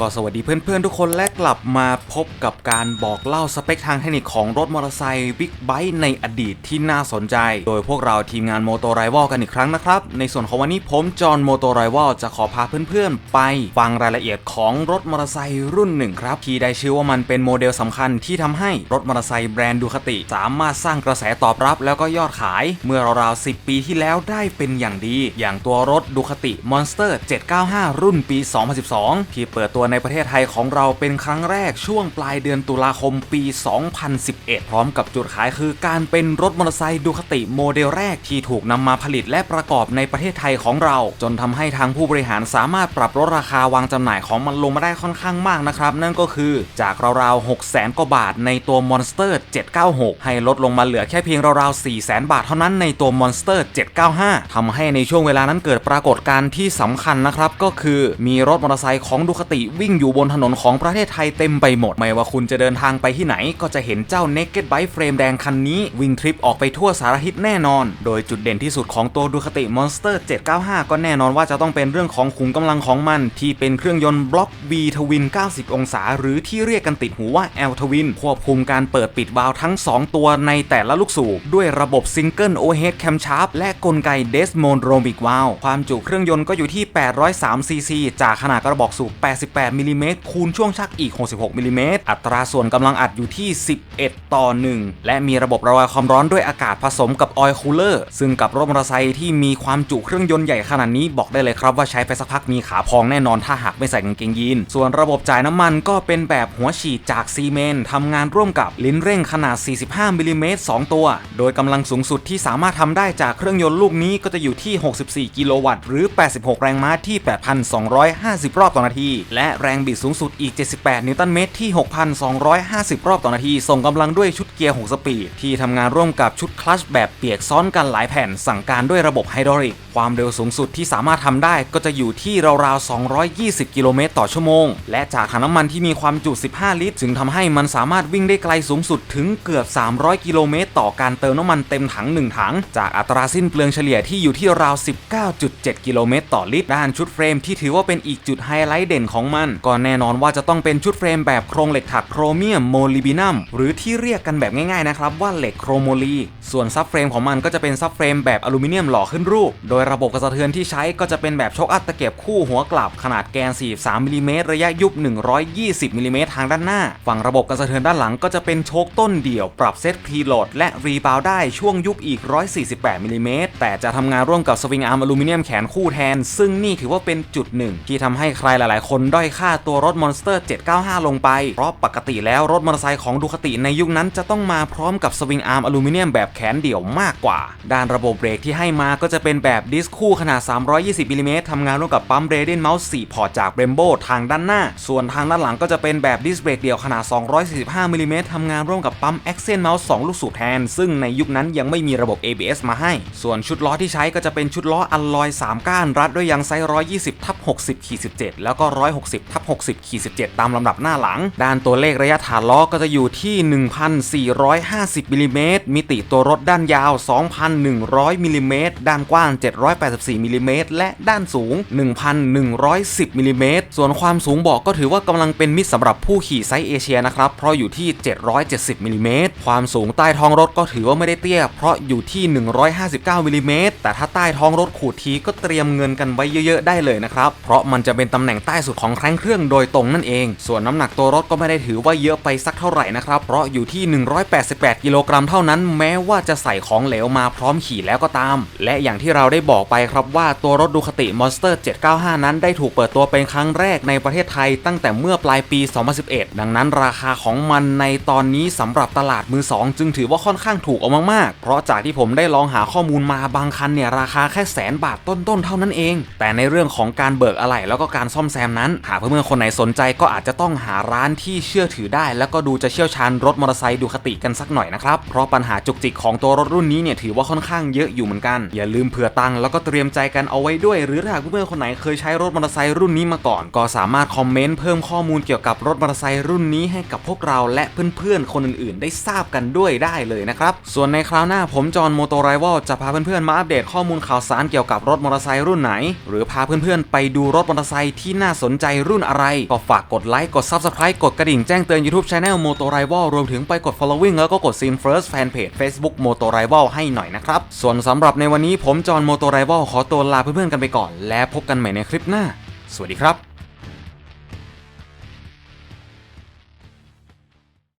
ก็สวัสดีเพื่อนๆทุกคนและกลับมาพบกับการบอกเล่าสเปคทางเทคนิคของรถมอเตอร์ไซค์บิ๊กไบค์ในอดีตที่น่าสนใจ โดยพวกเราทีมงานโมโตไรวอลกันอีกครั้งนะครับ ในส่วนของวันนี้ผมจอห์นโมโตไรวอลจะขอพาเพื่อนๆ ไปฟังรายละเอียดของรถมอเตอร์ไซค์รุ่นหนึ่งครับ ที่ได้ชื่อว่ามันเป็นโมเดลสำคัญที่ทำให้รถมอเตอร์ไซค์แบรนด์ดูคติ สามารถสร้างกระแสตอบรับ แล้วก็ยอดขาย เมื่อราวๆ10 ปีที่แล้วได้เป็นอย่างดี อย่างตัวรถดูคติ Monster 795 รุ่นปี 2012 ที่เปิดตัวในประเทศไทยของเราเป็นครั้งแรกช่วงปลายเดือนตุลาคมปี 2011 พร้อมกับจุดขายคือการเป็นรถมอเตอร์ไซค์ดูคติโมเดลแรกที่ถูกนำมาผลิตและประกอบในประเทศไทยของเรา จนทำให้ทางผู้บริหารสามารถปรับลดราคาวางจำหน่ายของมันลงมาได้ค่อนข้างมากนะครับ นั่นก็คือจากราวๆ6 0 0 0 0 กว่าบาทในตัว Monster 796 ให้ลดลงมาเหลือแค่เพียงราวๆ 4 0 0 0 0 0 บาทเท่านั้นในตัว Monster 795 ทำให้ในช่วงเวลานั้นเกิดปรากฏการณ์ที่สำคัญนะครับก็คือมีรถมอเตอร์ไซค์ของดูคติวิ่งอยู่บนถนนของประเทศไทยเต็มไปหมด ไม่ว่าคุณจะเดินทางไปที่ไหน ก็จะเห็นเจ้า Naked Bike เฟรมแดงคันนี้ วิ่งทริปออกไปทั่วสารทิศแน่นอน โดยจุดเด่นที่สุดของตัวดูคติ Monster 795 ก็แน่นอนว่าจะต้องเป็นเรื่องของขุมกำลังของมัน ที่เป็นเครื่องยนต์บล็อก B ทวิน 90 องศา หรือที่เรียกกันติดหูว่า L ทวินควบคุมการเปิดปิดวาล์วทั้ง 2 ตัวในแต่ละลูกสูบด้วยระบบ Single Overhead Camshaft และกลไก Desmodromic Valve ความจุเครื่องยนต์ก็อยู่ที่803ซีซีจากขนาดกระบอกสูบ88มิลลิเมตรคูณช่วงชักอีก 66มิลลิเมตรอัตราส่วนกำลังอัดอยู่ที่ 11 ต่อ 1 และมีระบบระบายความร้อนด้วยอากาศผสมกับออยล์คูลเลอร์ซึ่งกับรถมอเตอร์ไซค์ที่มีความจุเครื่องยนต์ใหญ่ขนาดนี้บอกได้เลยครับว่าใช้ไปสักพักมีขาพองแน่นอนถ้าหากไม่ใส่กางเกงยีน ส่วนระบบจ่ายน้ำมันก็เป็นแบบหัวฉีดจากซีเมนต์ทำงานร่วมกับลิ้นเร่งขนาด 45มิลลิเมตร2ตัว โดยกำลังสูงสุดที่สามารถทำได้จากเครื่องยนต์ลูกนี้ก็จะอยู่ที่ 64 กิโลวัตต์หรือ 86 แรงม้าที่ 8,250 รอบต่อนาที และแรงบิดสูงสุดอีก 78 นิวตันเมตรที่ 6,250 รอบต่อนาที ส่งกำลังด้วยชุดเกียร์ 6 สปีด ที่ทำงานร่วมกับชุดคลัตชแบบเปียกซ้อนกันหลายแผ่น สั่งการด้วยระบบไฮดรอลิก ความเร็วสูงสุดที่สามารถทำได้ก็จะอยู่ที่ราวๆ 220 กิโลเมตรต่อชั่วโมง และจากถังน้ำมันที่มีความจุ 15 ลิตร จึงทำให้มันสามารถวิ่งได้ไกลสูงสุดถึงเกือบ 300 กิโลเมตร ต่อการเติมน้ำมันเต็มถัง 1 ถัง จากอัตราสิ้นเปลืองเฉลี่ยที่อยู่ที่ราว 19.7 กิโลเมตรต่อลิตร ด้านชุดเฟรมที่ถือว่าเป็นอีกจุดไฮไลท์เด่นของมันก็แน่นอนว่าจะต้องเป็นชุดเฟรมแบบโครงเหล็กถักโครเมียมโมลิบินัมหรือที่เรียกกันแบบง่ายๆนะครับว่าเหล็กโครโมลี ส่วนซับเฟรมของมันก็จะเป็นซับเฟรมแบบอลูมิเนียมหล่อขึ้นรูป โดยระบบกระสะเทือนที่ใช้ก็จะเป็นแบบชกอัดตะเกียบคู่หัวกลับขนาดแกน 43มิลลิเมตรระยะยุบ 120มิลลิเมตรทางด้านหน้า ฝั่งระบบกระสะเทือนด้านหลังก็จะเป็นโชคต้นเดี่ยวปรับเซตพรีโหลดและรีบาวได้ช่วงยุบอีก 148มิลลิเมตรแต่จะทำงานร่วมกับสวิงอาร์มอลูมิเนียมแขนคู่แทน ซึ่งนี่ถือว่าเป็นจุดหนึ่งที่ทำให้ใครหลายๆ คนด้อยค่าตัวรถ Monster 795 ลงไป เพราะปกติแล้วรถมอเตอร์ไซค์ของดูคติในยุคนั้นจะต้องมาพร้อมกับสวิงอาร์มอลูมิเนียมแบบแขนเดี่ยวมากกว่า ด้านระบบเบรกที่ให้มาก็จะเป็นแบบดิสคู่ขนาด 320มิลลิเมตรทำงานร่วมกับปั๊มเรเดนเมาส์4พอร์ตจากเบรมโบทางด้านหน้า ส่วนทางด้านหลังก็จะเป็นแบบดิสเบรกเดี่ยวขนาด 245มิลลิเมตรทำงานร่วมกับปั๊ม a c c e n t Mouse 2ลูกสูบแทน ซึ่งในยุคนั้นยังไม่มีระบบ ABS มาให้ ส่วนชุดล้อที่ใช้ก็จะเป็นชุดล้ออัลลอย 3 ก้านรัดด้วยยางไซส์120ทับ60ขีด17แล้วก็160ทับ60ขีด17 ตามลำดับหน้าหลัง ด้านตัวเลขระยะฐานล้อก็จะอยู่ที่ 1,450มิลลิเมตรมิติตัวรถด้านยาว 2,100มิลลิเมตรด้านกว้าง 784มิลลิเมตรและด้านสูง 1,110มิลลิเมตรส่วนความสูงเบาะก็ถือว่ากำลังเป็นมิตรสำหรับผู้ขี่ไซส์เอเชียนะครับเพราะอยู่ที่ 770มิลลิเมตรความสูงใต้ท้องรถก็ถือว่าไม่ได้เตี้ย เพราะอยู่ที่ 159มิลลิเมตรแต่ถ้าใต้ท้องรถขูดทีก็เตรียมเงินกันไว้เยอะๆได้เลยนะครับเพราะมันจะเป็นตำแหน่งใต้สุดของแครงเครื่องโดยตรงนั่นเอง ส่วนน้ำหนักตัวรถก็ไม่ได้ถือว่าเยอะไปสักเท่าไหร่นะครับ เพราะอยู่ที่ 188 กิโลกรัมเท่านั้น แม้ว่าจะใส่ของเหลวมาพร้อมขี่แล้วก็ตาม และอย่างที่เราได้บอกไปครับว่าตัวรถดูคติ Monster 795 นั้นได้ถูกเปิดตัวเป็นครั้งแรกในประเทศไทย ตั้งแต่เมื่อปลายปี 2011 ดังนั้นราคาของมันในตอนนี้สำหรับตลาดมือ 2 จึงถือว่าค่อนข้างถูกเอามากๆ เพราะจากที่ผมได้ลองหาข้อมูลมาบางคันเนี่ยราคาแค่แสนบาทต้นๆเท่านั้นเอง แต่ในเรื่องของการเบิกอะไหล่แล้วก็การซ่อมแซมนั้นหากเพื่อนๆคนไหนสนใจก็อาจจะต้องหาร้านที่เชื่อถือได้ แล้วก็ดูจะเชี่ยวชาญรถมอเตอร์ไซค์ดูคติกันสักหน่อยนะครับ เพราะปัญหาจุกจิกของตัวรถรุ่นนี้เนี่ยถือว่าค่อนข้างเยอะอยู่เหมือนกัน อย่าลืมเผื่อตังค์แล้วก็เตรียมใจกันเอาไว้ด้วย หรือถ้าเพื่อนๆคนไหนเคยใช้รถมอเตอร์ไซค์รุ่นนี้มาก่อน ก็สามารถคอมเมนต์เพิ่มข้อมูลเกี่ยวกับรถมอเตอร์ไซค์รุ่นนี้ให้กับพวกเราและเพื่อนๆคนอื่นๆ ได้ทราบกันด้วยได้เลยนะครับส่วนในคราวหน้าผมจอห์นโมโตไรวลจะพาเพื่อนๆมาอัปเดตข้อมูลข่าวสารเกี่ยวกับรถมอเตอร์ไซค์รุ่นไหน หรือพาเพื่อนๆไปดูรถมอเตอร์ไซค์ที่น่าสนใจรรุ่นอะไร ก็ฝากกดไลค์ กด Subscribe กดกระดิ่งแจ้งเตือน YouTube Channel Moto Rival รวมถึงไปกด following แล้วก็กด Sim First Fanpage Facebook Moto Rival ให้หน่อยนะครับ ส่วนสำหรับในวันนี้ผมจอห์น Moto Rival ขอตัวลาเพื่อนๆกันไปก่อน และพบกันใหม่ในคลิปหน้า สวัสดีครับ